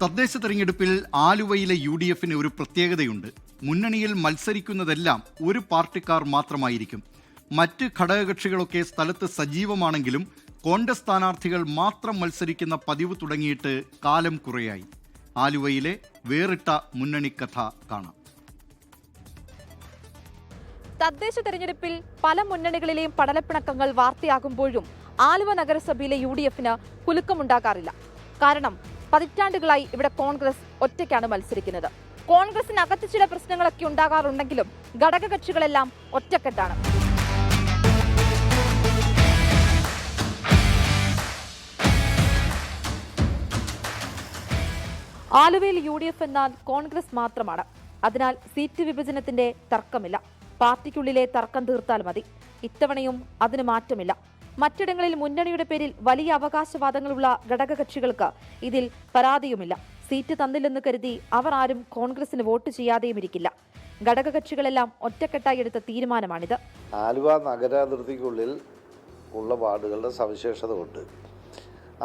തദ്ദേശ തെരഞ്ഞെടുപ്പിൽ ആലുവയിലെ യു ഡി എഫിന് ഒരു പ്രത്യേകതയുണ്ട്. മുന്നണിയിൽ മത്സരിക്കുന്നതെല്ലാം ഒരു പാർട്ടിക്കാർ മാത്രമായിരിക്കും. മറ്റ് ഘടകകക്ഷികളൊക്കെ സ്ഥലത്ത് സജീവമാണെങ്കിലും കോൺഗ്രസ് സ്ഥാനാർത്ഥികൾ മാത്രം മത്സരിക്കുന്ന പതിവ് തുടങ്ങിയിട്ട് കാലം കുറയായി. ആലുവയിലെ വേറിട്ട മുന്നണി കഥ കാണാം. തദ്ദേശ തെരഞ്ഞെടുപ്പിൽ പല മുന്നണികളിലെയും പടലപ്പിണക്കങ്ങൾ വാർത്തയാകുമ്പോഴും ആലുവ നഗരസഭയിലെ യു ഡി എഫിന് കുലുക്കമുണ്ടാകാറില്ല. കാരണം പതിറ്റാണ്ടുകളായി ഇവിടെ കോൺഗ്രസ് ഒറ്റയ്ക്കാണ് മത്സരിക്കുന്നത്. കോൺഗ്രസിനകത്ത് ചില പ്രശ്നങ്ങളൊക്കെ ഉണ്ടാകാറുണ്ടെങ്കിലും ഘടകകക്ഷികളെല്ലാം ഒറ്റക്കെട്ടാണ്. ആലുവയിൽ യു ഡി എഫ് എന്നാൽ കോൺഗ്രസ് മാത്രമാണ്. അതിനാൽ സീറ്റ് വിഭജനത്തിന്റെ തർക്കമില്ല. പാർട്ടിക്കുള്ളിലെ തർക്കം തീർത്താൽ മതി. ഇത്തവണയും അതിന് മാറ്റമില്ല. മറ്റിടങ്ങളിൽ മുന്നണിയുടെ പേരിൽ വലിയ അവകാശവാദങ്ങളുള്ള ഘടകകക്ഷികൾക്ക് ഇതിൽ പരാതിയുമില്ല. സീറ്റ് തന്നില്ലെന്ന് കരുതി അവർ ആരും കോൺഗ്രസിന് വോട്ട് ചെയ്യാതെയും ഇരിക്കില്ല ഘടകകക്ഷികളെല്ലാം ഒറ്റക്കെട്ടായി എടുത്ത തീരുമാനമാണിത്. ആലുവ നഗരാതിർത്തിക്കുള്ളിൽ ഉള്ള വാർഡുകളുടെ സവിശേഷത കൊണ്ട്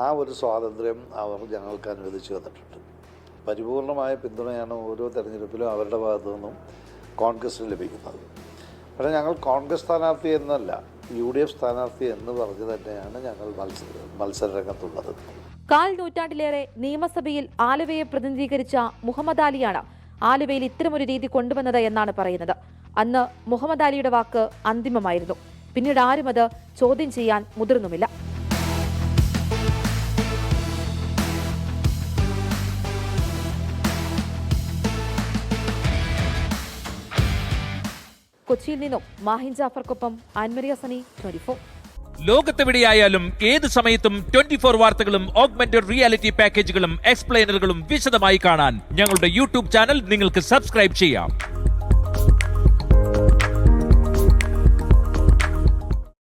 ആ ഒരു സ്വാതന്ത്ര്യം അവർ ഞങ്ങൾക്ക് അനുവദിച്ചു തന്നിട്ടുണ്ട്. പരിപൂർണമായ പിന്തുണയാണ് ഓരോ തെരഞ്ഞെടുപ്പിലും അവരുടെ ഭാഗത്തു നിന്നും കോൺഗ്രസിന് ലഭിക്കുന്നത്. പക്ഷേ ഞങ്ങൾ കോൺഗ്രസ് സ്ഥാനാർത്ഥി എന്നല്ല. യു ഡി എഫ് സ്ഥാനാർത്ഥി എന്ന് പറഞ്ഞു തന്നെയാണ് ഞങ്ങൾ മത്സര മത്സരരംഗത്തുള്ളത്. കാൽ നൂറ്റാണ്ടിലേറെ നിയമസഭയിൽ ആലുവയെ പ്രതിനിധീകരിച്ച മുഹമ്മദ് അലിയാണ് ആലുവയിൽ ഇത്തരമൊരു രീതി കൊണ്ടുവന്നത് എന്നാണ് പറയുന്നത്. അന്ന് മുഹമ്മദ് അലിയുടെ വാക്ക് അന്തിമമായിരുന്നു. പിന്നീട് ആരും അത് ചോദ്യം ചെയ്യാൻ മുതിർന്നുമില്ല. കൊച്ചിയിൽ നിന്നും മാഹിൻ ജാഫർക്കൊപ്പം ആൻമരിയ സനി ട്വന്റി ഫോർ. ലോകത്തെവിടെയായാലും ഏത് സമയത്തും ട്വന്റി ഫോർ വാർത്തകളും ഓഗ്മെന്റഡ് റിയാലിറ്റി പാക്കേജുകളും എക്സ്പ്ലെയിനറുകളും വിശദമായി കാണാൻ ഞങ്ങളുടെ യൂട്യൂബ് ചാനൽ നിങ്ങൾക്ക് സബ്സ്ക്രൈബ് ചെയ്യാം.